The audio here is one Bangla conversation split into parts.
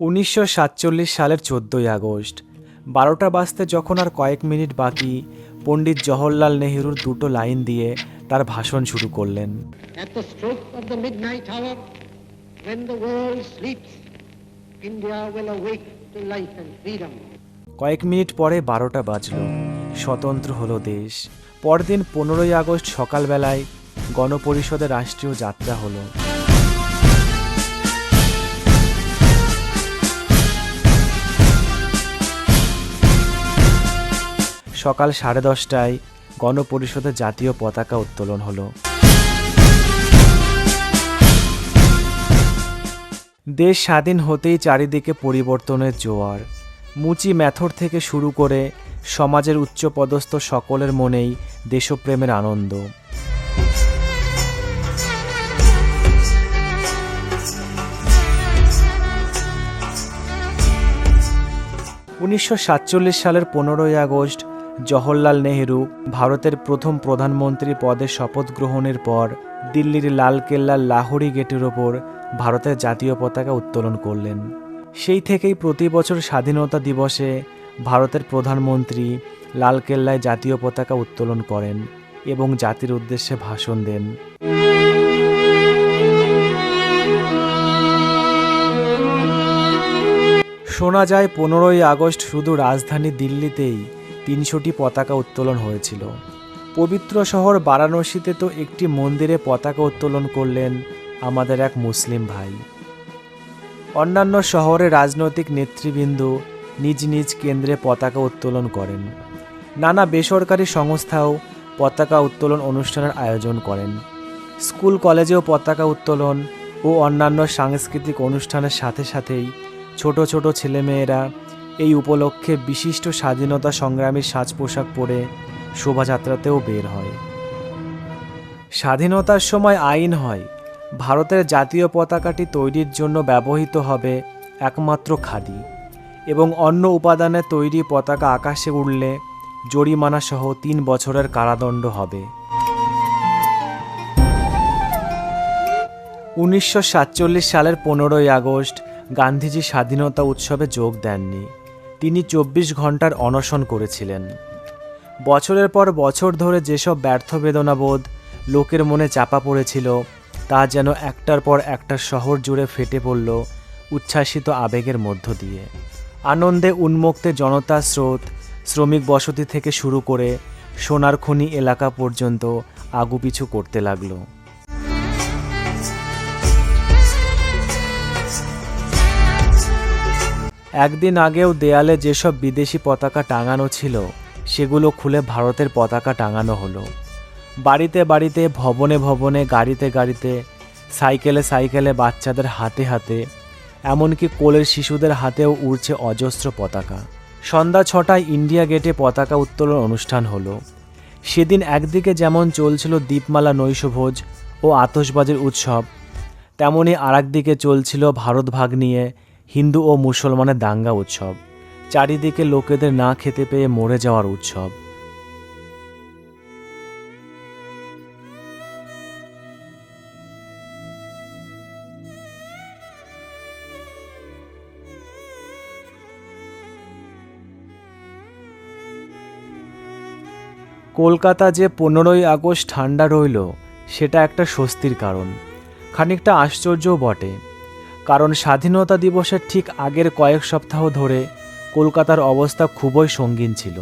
উনিশশো সাতচল্লিশ সালের চোদ্দোই আগস্ট। বারোটা বাজতে যখন আর কয়েক মিনিট বাকি পণ্ডিত জওহরলাল নেহেরুর দুটো লাইন দিয়ে তার ভাষণ শুরু করলেন. কয়েক মিনিট পরে বারোটা বাজল। স্বতন্ত্র হলো দেশ। পরদিন পনেরোই আগস্ট সকালবেলায় গণপরিষদের রাষ্ট্রীয় যাত্রা হলো। সকাল সাড়ে দশটায় গণপরিষদের জাতীয় পতাকা উত্তোলন হলো। দেশ স্বাধীন হতেই চারিদিকে পরিবর্তনের জোয়ার। মুচি ম্যাথর থেকে শুরু করে সমাজের উচ্চপদস্থ সকলের মনেই দেশপ্রেমের আনন্দ। উনিশশো সাতচল্লিশ সালের পনেরোই আগস্ট জওহরলাল নেহেরু ভারতের প্রথম প্রধানমন্ত্রী পদে শপথ গ্রহণের পর দিল্লির লালকেল্লার লাহোরি গেটের ওপর ভারতের জাতীয় পতাকা উত্তোলন করলেন। সেই থেকেই প্রতি বছর স্বাধীনতা দিবসে ভারতের প্রধানমন্ত্রী লালকেল্লায় জাতীয় পতাকা উত্তোলন করেন এবং জাতির উদ্দেশ্যে ভাষণ দেন। শোনা যায়, পনেরোই আগস্ট শুধু রাজধানী দিল্লিতেই তিনশোটি পতাকা উত্তোলন হয়েছিল। পবিত্র শহর বারাণসীতে তো একটি মন্দিরে পতাকা উত্তোলন করলেন আমাদের এক মুসলিম ভাই। অন্যান্য শহরে রাজনৈতিক নেতৃবৃন্দ নিজ নিজ কেন্দ্রে পতাকা উত্তোলন করেন। নানা বেসরকারি সংস্থাও পতাকা উত্তোলন অনুষ্ঠানের আয়োজন করেন। স্কুল, কলেজেও পতাকা উত্তোলন ও অন্যান্য সাংস্কৃতিক অনুষ্ঠানের সাথে সাথেই ছোট ছোট ছেলেমেয়েরা এই উপলক্ষে বিশিষ্ট স্বাধীনতা সংগ্রামীর সাজ পোশাক পরে শোভাযাত্রাতেও বের হয়। স্বাধীনতার সময় আইন হয়। ভারতের জাতীয় পতাকাটি তৈরির জন্য ব্যবহৃত হবে একমাত্র খাদি এবং অন্য উপাদানে তৈরি পতাকা আকাশে উড়লে জরিমানা সহ তিন বছরের কারাদণ্ড হবে। উনিশশো সাতচল্লিশ সালের পনেরোই আগস্ট গান্ধীজি স্বাধীনতা উৎসবে যোগ দেননি। তিনি চব্বিশ ঘণ্টার অনশন করেছিলেন। বছরের পর বছর ধরে যেসব ব্যর্থ বেদনাবোধ লোকের মনে চাপা পড়েছিল, তা যেন একটার পর একটা শহর জুড়ে ফেটে পড়ল উচ্ছ্বাসিত আবেগের মধ্য দিয়ে। আনন্দে উন্মুক্তে জনতা স্রোত শ্রমিক বসতি থেকে শুরু করে সোনার খনি এলাকা পর্যন্ত আগুপিছু করতে লাগল। একদিন আগেও দেয়ালে যেসব বিদেশি পতাকা টাঙানো ছিল, সেগুলো খুলে ভারতের পতাকা টাঙানো হলো। বাড়িতে বাড়িতে, ভবনে ভবনে, গাড়িতে গাড়িতে, সাইকেলে সাইকেলে বাচ্চাদের হাতে হাতে, এমনকি কোলের শিশুদের হাতেও উড়ছে অজস্র পতাকা। সন্ধ্যা ছটায় ইন্ডিয়া গেটে পতাকা উত্তোলন অনুষ্ঠান হলো। সেদিন একদিকে যেমন চলছিল দীপমালা নৈশভোজ ও আতশবাজির উৎসব, তেমনি আরেকদিকে চলছিল ভারত ভাগ নিয়ে হিন্দু ও মুসলমানের দাঙ্গা উৎসব, চারিদিকে লোকেদের না খেতে পেয়ে মরে যাওয়ার উৎসব। কলকাতা যে পনেরোই আগস্ট ঠান্ডা রইল, সেটা একটা স্বস্তির কারণ। খানিকটা আশ্চর্যও বটে। কারণ স্বাধীনতা দিবসের ঠিক আগের কয়েক সপ্তাহ ধরে কলকাতার অবস্থা খুবই সঙ্গীন ছিল।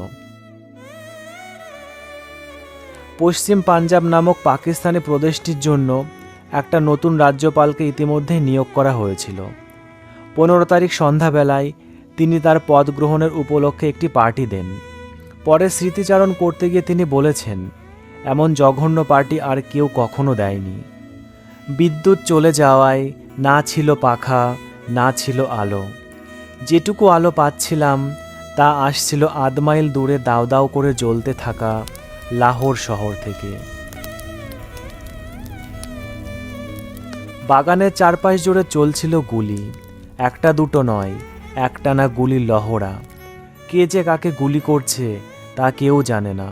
পশ্চিম পাঞ্জাব নামক পাকিস্তানি প্রদেশটির জন্য একটা নতুন রাজ্যপালকে ইতিমধ্যেই নিয়োগ করা হয়েছিল। পনেরো তারিখ সন্ধ্যাবেলায় তিনি তার পদ গ্রহণের উপলক্ষে একটি পার্টি দেন। পরে স্মৃতিচারণ করতে গিয়ে তিনি বলেছেন, এমন জঘন্য পার্টি আর কেউ কখনো দেয়নি। বিদ্যুৎ চলে যাওয়ায় না ছিল পাখা, না ছিল আলো। যেটুকু আলো পাচ্ছিলাম, তা আসছিল আধ মাইল দূরে দাও দাও করে জ্বলতে থাকা লাহোর শহর থেকে। বাগানের চারপাশ জুড়ে চলছিল গুলি। একটা দুটো নয়, একটানা গুলির লহরা। কে যে কাকে গুলি করছে, তা কেউ জানে না,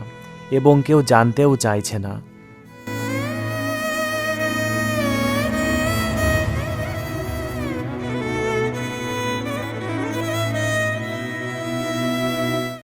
এবং কেউ জানতেও চাইছে না।